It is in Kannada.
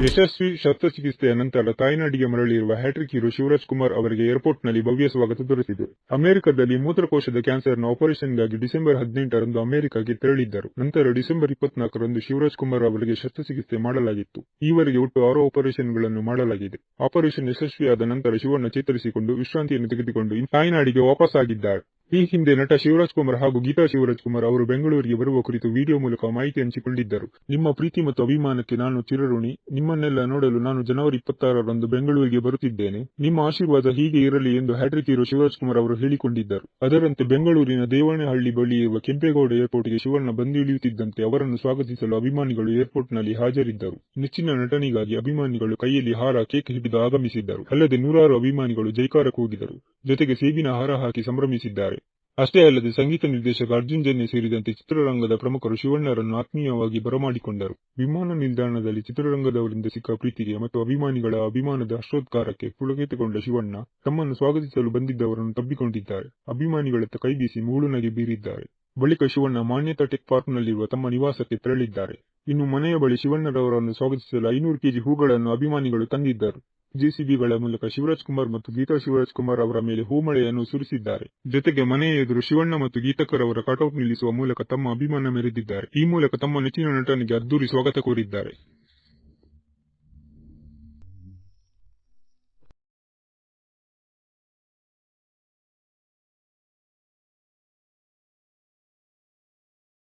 ಯಶಸ್ವಿ ಶಸ್ತ್ರಚಿಕಿತ್ಸೆಯ ನಂತರ ತಾಯ್ನಾಡಿಗೆ ಮರಳಿರುವ ಹ್ಯಾಟ್ರಿಕ್ ಹೀರೋ ಶಿವರಾಜ್ ಕುಮಾರ್ ಅವರಿಗೆ ಏರ್ಪೋರ್ಟ್ನಲ್ಲಿ ಭವ್ಯ ಸ್ವಾಗತ ದೊರೆತಿದೆ ಅಮೆರಿಕದಲ್ಲಿ ಮೂತ್ರಕೋಶದ ಕ್ಯಾನ್ಸರ್ನ ಆಪರೇಷನ್ಗಾಗಿ ಡಿಸೆಂಬರ್ ಹದಿನೆಂಟರಂದು ಅಮೆರಿಕಕ್ಕೆ ತೆರಳಿದ್ದರು. ನಂತರ ಡಿಸೆಂಬರ್ ಇಪ್ಪತ್ನಾಲ್ಕರಂದು ಶಿವರಾಜ್ ಕುಮಾರ್ ಅವರಿಗೆ ಶಸ್ತ್ರಚಿಕಿತ್ಸೆ ಮಾಡಲಾಗಿತ್ತು. ಈವರೆಗೆ ಒಟ್ಟು ಆರು ಆಪರೇಷನ್ಗಳನ್ನು ಮಾಡಲಾಗಿದೆ. ಆಪರೇಷನ್ ಯಶಸ್ವಿಯಾದ ನಂತರ ಶಿವಣ್ಣ ಚೇತರಿಸಿಕೊಂಡು ವಿಶ್ರಾಂತಿಯನ್ನು ತೆಗೆದುಕೊಂಡು ತಾಯ್ನಾಡಿಗೆ ವಾಪಸ್ಸಾಗಿದ್ದಾರೆ ಈ ಹಿಂದೆ ನಟ ಶಿವರಾಜ್ ಕುಮಾರ್ ಹಾಗೂ ಗೀತಾ ಶಿವರಾಜ್ ಕುಮಾರ್ ಅವರು ಬೆಂಗಳೂರಿಗೆ ಬರುವ ಕುರಿತು ವಿಡಿಯೋ ಮೂಲಕ ಮಾಹಿತಿ ಹಂಚಿಕೊಂಡಿದ್ದರು. ನಿಮ್ಮ ಪ್ರೀತಿ ಮತ್ತು ಅಭಿಮಾನಕ್ಕೆ ನಾನು ಚಿರಋಣಿ. ನಿಮ್ಮನ್ನೆಲ್ಲ ನೋಡಲು ನಾನು ಜನವರಿ ಇಪ್ಪತ್ತಾರರಂದು ಬೆಂಗಳೂರಿಗೆ ಬರುತ್ತಿದ್ದೇನೆ. ನಿಮ್ಮ ಆಶೀರ್ವಾದ ಹೀಗೆ ಇರಲಿ ಎಂದು ಹ್ಯಾಟ್ರಿಕ್ ಹೀರೋ ಶಿವರಾಜ್ ಕುಮಾರ್ ಅವರು ಹೇಳಿಕೊಂಡಿದ್ದರು. ಅದರಂತೆ ಬೆಂಗಳೂರಿನ ದೇವನಹಳ್ಳಿ ಬಳಿ ಇರುವ ಕೆಂಪೇಗೌಡ ಏರ್ಪೋರ್ಟ್ಗೆ ಶಿವಣ್ಣ ಬಂದಿಳಿಯುತ್ತಿದ್ದಂತೆ ಅವರನ್ನು ಸ್ವಾಗತಿಸಲು ಅಭಿಮಾನಿಗಳು ಏರ್ಪೋರ್ಟ್ನಲ್ಲಿ ಹಾಜರಿದ್ದರು. ನೆಚ್ಚಿನ ನಟನಿಗಾಗಿ ಅಭಿಮಾನಿಗಳು ಕೈಯಲ್ಲಿ ಹಾರ ಕೇಕ್ ಹಿಡಿದು ಆಗಮಿಸಿದ್ದರು. ಅಲ್ಲದೆ ನೂರಾರು ಅಭಿಮಾನಿಗಳು ಜೈಕಾರ ಕೂಗಿದರು ಜೊತೆಗೆ ಸೇಬಿನ ಹಾರ ಹಾಕಿ ಸಂಭ್ರಮಿಸಿದ್ದಾರೆ. ಅಷ್ಟೇ ಅಲ್ಲದೆ ಸಂಗೀತ ನಿರ್ದೇಶಕ ಅರ್ಜುನ್ ಜನ್ಯ ಸೇರಿದಂತೆ ಚಿತ್ರರಂಗದ ಪ್ರಮುಖರು ಶಿವಣ್ಣರನ್ನು ಆತ್ಮೀಯವಾಗಿ ಬರಮಾಡಿಕೊಂಡರು. ವಿಮಾನ ನಿಲ್ದಾಣದಲ್ಲಿ ಚಿತ್ರರಂಗದವರಿಂದ ಸಿಕ್ಕ ಪ್ರೀತಿಗೆ ಮತ್ತು ಅಭಿಮಾನಿಗಳ ಅಭಿಮಾನದ ಅಶ್ರೋತ್ಕಾರಕ್ಕೆ ಪುಳಕಿತಗೊಂಡ ಶಿವಣ್ಣ ತಮ್ಮನ್ನು ಸ್ವಾಗತಿಸಲು ಬಂದಿದ್ದವರನ್ನು ತಬ್ಬಿಕೊಂಡಿದ್ದಾರೆ. ಅಭಿಮಾನಿಗಳತ್ತ ಕೈಬೀಸಿ ಮುಗುಳುನಗೆ ಬೀರಿದ್ದಾರೆ. ಬಳಿಕ ಶಿವಣ್ಣ ಮಾನ್ಯತಾ ಟೆಕ್ ಪಾರ್ಕ್ನಲ್ಲಿರುವ ತಮ್ಮ ನಿವಾಸಕ್ಕೆ ತೆರಳಿದ್ದಾರೆ. ಇನ್ನು ಮನೆಯ ಬಳಿ ಶಿವಣ್ಣರವರನ್ನು ಸ್ವಾಗತಿಸಲು ಐನೂರು ಕೆಜಿ ಹೂಗಳನ್ನು ಅಭಿಮಾನಿಗಳು ತಂದಿದ್ದರು. ಜೆಸಿಬಿಗಳ ಮೂಲಕ ಶಿವರಾಜ್ ಕುಮಾರ್ ಮತ್ತು ಗೀತಾ ಶಿವರಾಜ್ ಕುಮಾರ್ ಅವರ ಮೇಲೆ ಹೂಮಳೆಯನ್ನು ಸುರಿಸಿದ್ದಾರೆ. ಜೊತೆಗೆ ಮನೆಯ ಎದುರು ಶಿವಣ್ಣ ಮತ್ತು ಗೀತಕರ್ ಅವರ ಕಟೌಟ್ ನಿಲ್ಲಿಸುವ ಮೂಲಕ ತಮ್ಮ ಅಭಿಮಾನ ಮೆರೆದಿದ್ದಾರೆ. ಈ ಮೂಲಕ ತಮ್ಮ ನೆಚ್ಚಿನ ನಟನಿಗೆ ಅದ್ದೂರಿ ಸ್ವಾಗತ ಕೋರಿದ್ದಾರೆ.